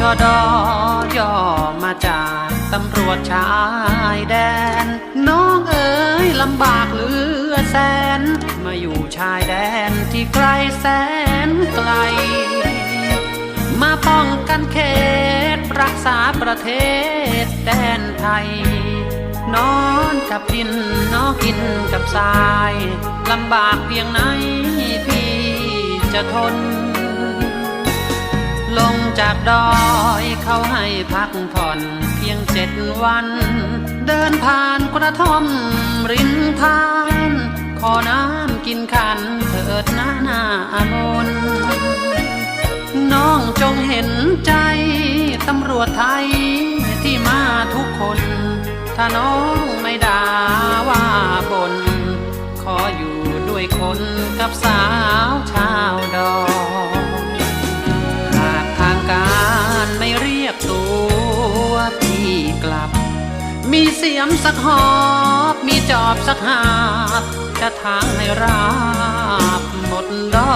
ชดอย่อมาจากตำรวจชายแดน น้องเอ๋ยลำบากเหลือแสน มาอยู่ชายแดนที่ไกลแสนไกล มาป้องกันเขตรักษาประเทศแดนไทย นอนกับดินนอนกินกับทรายลำบากเพียงไหนพี่จะทน จากดอยเขาให้พักผ่อนเพียงเจ็ดวัน เดินผ่านกระท่อมริมทาน ขอน้ำกินขันเถิดหน้าหน้ามนน้องจงเห็นใจตำรวจไทยที่มาทุกคน ถ้าน้องไม่ด่าว่าบน ขออยู่ด้วยคนกับสาวชา ยกตัวพี่กลับ มีเสียมสักหอบ มีจอบสักหาบ จะทางให้ราบหมดดอก